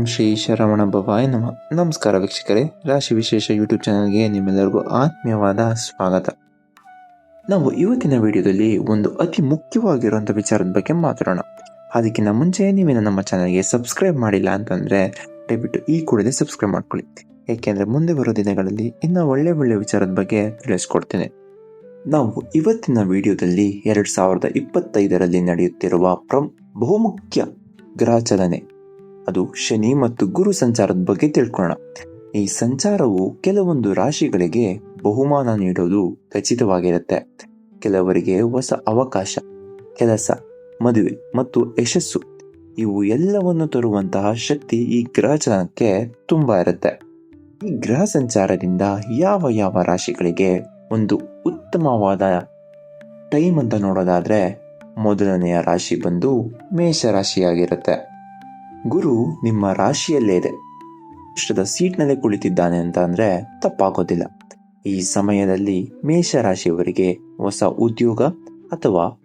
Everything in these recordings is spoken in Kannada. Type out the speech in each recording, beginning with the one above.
ಓಂ ಶ್ರೀ ಶರವಣ ಭವಾಯ ನಮಃ. ನಮಸ್ಕಾರ ವೀಕ್ಷಕರೇ ರಾಶಿ ವಿಶೇಷ ಯೂಟ್ಯೂಬ್ ಚಾನಲ್ಗೆ ನಿಮ್ಮೆಲ್ಲರಿಗೂ ಆತ್ಮೀಯವಾದ ಸ್ವಾಗತ. ನಾವು ಇವತ್ತಿನ ವಿಡಿಯೋದಲ್ಲಿ ಒಂದು ಅತಿ ಮುಖ್ಯವಾಗಿರುವಂಥ ವಿಚಾರದ ಬಗ್ಗೆ ಮಾತಾಡೋಣ. ಅದಕ್ಕಿಂತ ಮುಂಚೆ ನೀವೇನು ನಮ್ಮ ಚಾನಲ್ಗೆ ಸಬ್ಸ್ಕ್ರೈಬ್ ಮಾಡಿಲ್ಲ ಅಂತಂದರೆ ದಯವಿಟ್ಟು ಈ ಕೂಡಲೇ ಸಬ್ಸ್ಕ್ರೈಬ್ ಮಾಡ್ಕೊಳ್ಳಿ. ಏಕೆಂದರೆ ಮುಂದೆ ಬರೋ ದಿನಗಳಲ್ಲಿ ಇನ್ನೂ ಒಳ್ಳೆ ಒಳ್ಳೆ ವಿಚಾರದ ಬಗ್ಗೆ ತಿಳಿಸ್ಕೊಡ್ತೇನೆ. ನಾವು ಇವತ್ತಿನ ವಿಡಿಯೋದಲ್ಲಿ ಎರಡು ಸಾವಿರದ ಇಪ್ಪತ್ತೈದರಲ್ಲಿ ನಡೆಯುತ್ತಿರುವ ಪ್ರಮ್ ಬಹುಮುಖ್ಯ ಗ್ರಹ ಚಲನೆ. ಅದು ಶನಿ ಮತ್ತು ಗುರು ಸಂಚಾರದ ಬಗ್ಗೆ ತಿಳ್ಕೊಳ್ಳೋಣ. ಈ ಸಂಚಾರವು ಕೆಲವೊಂದು ರಾಶಿಗಳಿಗೆ ಬಹುಮಾನ ನೀಡೋದು ಖಚಿತವಾಗಿರುತ್ತೆ. ಕೆಲವರಿಗೆ ಹೊಸ ಅವಕಾಶ, ಕೆಲಸ, ಮದುವೆ ಮತ್ತು ಯಶಸ್ಸು, ಇವು ಎಲ್ಲವನ್ನು ತರುವಂತಹ ಶಕ್ತಿ ಈ ಗ್ರಹ ಚಲನಕ್ಕೆ ತುಂಬಾ ಇರುತ್ತೆ. ಈ ಗ್ರಹ ಸಂಚಾರದಿಂದ ಯಾವ ಯಾವ ರಾಶಿಗಳಿಗೆ ಒಂದು ಉತ್ತಮವಾದ ಟೈಮ್ ಅಂತ ನೋಡೋದಾದ್ರೆ, ಮೊದಲನೆಯ ರಾಶಿ ಬಂದು ಮೇಷ ರಾಶಿಯಾಗಿರುತ್ತೆ. ಗುರು ನಿಮ್ಮ ರಾಶಿಯಲ್ಲೇ ಇದೆ. ಇಷ್ಟದ ಸೀಟ್ನಲ್ಲೇ ಕುಳಿತಿದ್ದಾನೆ ಅಂತ ಅಂದರೆ ತಪ್ಪಾಗೋದಿಲ್ಲ. ಈ ಸಮಯದಲ್ಲಿ ಮೇಷ ರಾಶಿಯವರಿಗೆ ಹೊಸ ಉದ್ಯೋಗ ಅಥವಾ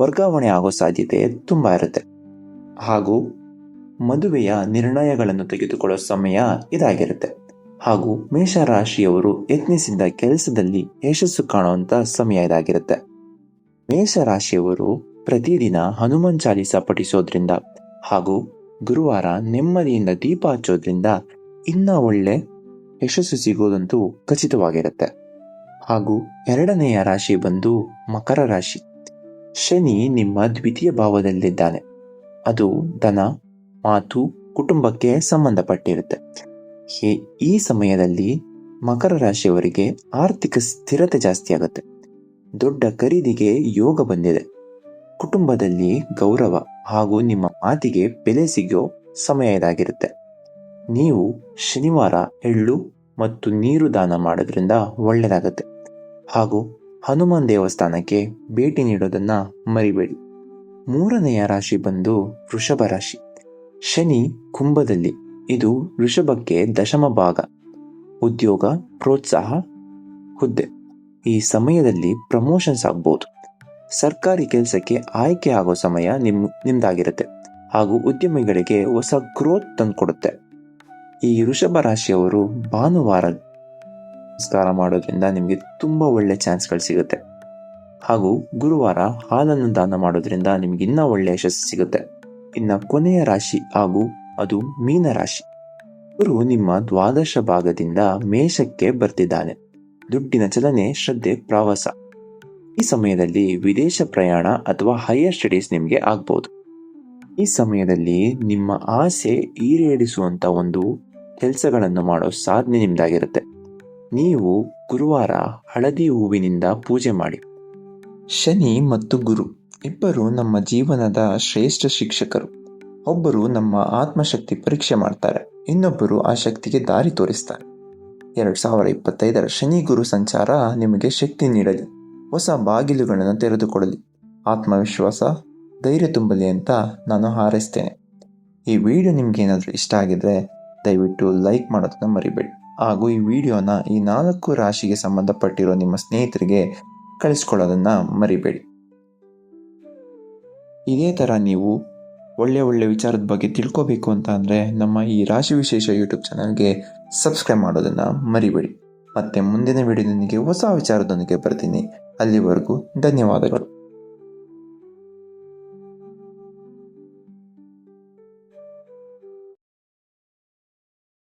ವರ್ಗಾವಣೆ ಆಗೋ ಸಾಧ್ಯತೆ ತುಂಬಾ ಇರುತ್ತೆ. ಹಾಗೂ ಮದುವೆಯ ನಿರ್ಣಯಗಳನ್ನು ತೆಗೆದುಕೊಳ್ಳೋ ಸಮಯ ಇದಾಗಿರುತ್ತೆ. ಹಾಗೂ ಮೇಷರಾಶಿಯವರು ಯತ್ನಿಸಿದ ಕೆಲಸದಲ್ಲಿ ಯಶಸ್ಸು ಕಾಣುವಂತ ಸಮಯ ಇದಾಗಿರುತ್ತೆ. ಮೇಷರಾಶಿಯವರು ಪ್ರತಿದಿನ ಹನುಮಾನ್ ಚಾಲಿಸ ಪಠಿಸೋದ್ರಿಂದ ಹಾಗೂ ಗುರುವಾರ ನೆಮ್ಮದಿಯಿಂದ ದೀಪ ಹಚ್ಚೋದ್ರಿಂದ ಇನ್ನ ಒಳ್ಳೆ ಯಶಸ್ಸು ಸಿಗೋದಂತೂ ಖಚಿತವಾಗಿರುತ್ತೆ. ಹಾಗೂ ಎರಡನೆಯ ರಾಶಿ ಬಂದು ಮಕರ ರಾಶಿ. ಶನಿ ನಿಮ್ಮ ದ್ವಿತೀಯ ಭಾವದಲ್ಲಿದ್ದಾನೆ. ಅದು ದನ ಮಾತು, ಕುಟುಂಬಕ್ಕೆ ಸಂಬಂಧಪಟ್ಟಿರುತ್ತೆ. ಈ ಸಮಯದಲ್ಲಿ ಮಕರ ರಾಶಿಯವರಿಗೆ ಆರ್ಥಿಕ ಸ್ಥಿರತೆ ಜಾಸ್ತಿ ಆಗುತ್ತೆ. ದೊಡ್ಡ ಖರೀದಿಗೆ ಯೋಗ ಬಂದಿದೆ. ಕುಟುಂಬದಲ್ಲಿ ಗೌರವ ಹಾಗೂ ನಿಮ್ಮ ಮಾತಿಗೆ ಬೆಲೆ ಸಿಗೋ ಸಮಯ ಇದಾಗಿರುತ್ತೆ. ನೀವು ಶನಿವಾರ ಎಳ್ಳು ಮತ್ತು ನೀರು ದಾನ ಮಾಡೋದ್ರಿಂದ ಒಳ್ಳೆಯದಾಗುತ್ತೆ ಹಾಗೂ ಹನುಮಾನ್ ದೇವಸ್ಥಾನಕ್ಕೆ ಭೇಟಿ ನೀಡೋದನ್ನು ಮರಿಬೇಡಿ. ಮೂರನೆಯ ರಾಶಿ ಬಂದು ವೃಷಭ ರಾಶಿ. ಶನಿ ಕುಂಭದಲ್ಲಿ. ಇದು ವೃಷಭಕ್ಕೆ ದಶಮ ಭಾಗ. ಉದ್ಯೋಗ, ಪ್ರೋತ್ಸಾಹ, ಹುದ್ದೆ. ಈ ಸಮಯದಲ್ಲಿ ಪ್ರಮೋಷನ್ಸ್ ಆಗ್ಬೋದು. ಸರ್ಕಾರಿ ಕೆಲಸಕ್ಕೆ ಆಯ್ಕೆ ಆಗೋ ಸಮಯ ನಿಮ್, ನಿಮ್ದಾಗಿರುತ್ತೆ. ಹಾಗೂ ಉದ್ಯಮಿಗಳಿಗೆ ಹೊಸ ಗ್ರೋತ್ ತಂದುಕೊಡುತ್ತೆ. ಈ ವೃಷಭ ರಾಶಿಯವರು ಭಾನುವಾರ ನಮಸ್ಕಾರ ಮಾಡೋದ್ರಿಂದ ನಿಮಗೆ ತುಂಬ ಒಳ್ಳೆ ಚಾನ್ಸ್ಗಳು ಸಿಗುತ್ತೆ. ಹಾಗೂ ಗುರುವಾರ ಹಾಲನ್ನು ದಾನ ಮಾಡೋದ್ರಿಂದ ನಿಮ್ಗೆ ಇನ್ನೂ ಒಳ್ಳೆ ಯಶಸ್ಸು ಸಿಗುತ್ತೆ. ಇನ್ನ ಕೊನೆಯ ರಾಶಿ ಹಾಗೂ ಅದು ಮೀನ ರಾಶಿ. ಗುರು ನಿಮ್ಮ ದ್ವಾದಶ ಭಾಗದಿಂದ ಮೇಷಕ್ಕೆ ಬರ್ತಿದ್ದಾನೆ. ದುಡ್ಡಿನ ಚಲನೆ, ಶ್ರದ್ಧೆ, ಪ್ರವಾಸ. ಸಮಯದಲ್ಲಿ ವಿದೇಶ ಪ್ರಯಾಣ ಅಥವಾ ಹೈಯರ್ ಸ್ಟಡೀಸ್ ನಿಮಗೆ ಆಗ್ಬೋದು. ಈ ಸಮಯದಲ್ಲಿ ನಿಮ್ಮ ಆಸೆ ಈಡೇರಿಸುವಂತ ಒಂದು ಕೆಲಸಗಳನ್ನು ಮಾಡೋ ಸಾಧನೆ ನಿಮ್ದಾಗಿರುತ್ತೆ. ನೀವು ಗುರುವಾರ ಹಳದಿ ಹೂವಿನಿಂದ ಪೂಜೆ ಮಾಡಿ. ಶನಿ ಮತ್ತು ಗುರು ಇಬ್ಬರು ನಮ್ಮ ಜೀವನದ ಶ್ರೇಷ್ಠ ಶಿಕ್ಷಕರು. ಒಬ್ಬರು ನಮ್ಮ ಆತ್ಮಶಕ್ತಿ ಪರೀಕ್ಷೆ ಮಾಡ್ತಾರೆ, ಇನ್ನೊಬ್ಬರು ಆ ಶಕ್ತಿಗೆ ದಾರಿ ತೋರಿಸ್ತಾರೆ. ಎರಡು ಸಾವಿರ ಇಪ್ಪತ್ತೈದರ ಶನಿ ಗುರು ಸಂಚಾರ ನಿಮಗೆ ಶಕ್ತಿ ನೀಡಲಿ. ಹೊಸ ಬಾಗಿಲುಗಳನ್ನು ತೆರೆದುಕೊಳ್ಳಲಿ. ಆತ್ಮವಿಶ್ವಾಸ, ಧೈರ್ಯ ತುಂಬಲಿ ಅಂತ ನಾನು ಹಾರೈಸ್ತೇನೆ. ಈ ವಿಡಿಯೋ ನಿಮ್ಗೆ ಏನಾದರೂ ಇಷ್ಟ ಆಗಿದ್ರೆ ದಯವಿಟ್ಟು ಲೈಕ್ ಮಾಡೋದನ್ನು ಮರಿಬೇಡಿ. ಹಾಗೂ ಈ ವಿಡಿಯೋನ ಈ ನಾಲ್ಕು ರಾಶಿಗೆ ಸಂಬಂಧಪಟ್ಟಿರೋ ನಿಮ್ಮ ಸ್ನೇಹಿತರಿಗೆ ಕಳಿಸ್ಕೊಳ್ಳೋದನ್ನು ಮರಿಬೇಡಿ. ಇದೇ ಥರ ನೀವು ಒಳ್ಳೆ ಒಳ್ಳೆ ವಿಚಾರದ ಬಗ್ಗೆ ತಿಳ್ಕೊಬೇಕು ಅಂತ ಅಂದರೆ ನಮ್ಮ ಈ ರಾಶಿ ವಿಶೇಷ ಯೂಟ್ಯೂಬ್ ಚಾನಲ್ಗೆ ಸಬ್ಸ್ಕ್ರೈಬ್ ಮಾಡೋದನ್ನು ಮರಿಬೇಡಿ. ಮತ್ತೆ ಮುಂದಿನ ವಿಡಿಯೋದೊಂದಿಗೆ ಹೊಸ ವಿಚಾರದೊಂದಿಗೆ ಬರ್ತೀನಿ. ಅಲ್ಲಿವರೆಗೂ ಧನ್ಯವಾದಗಳು.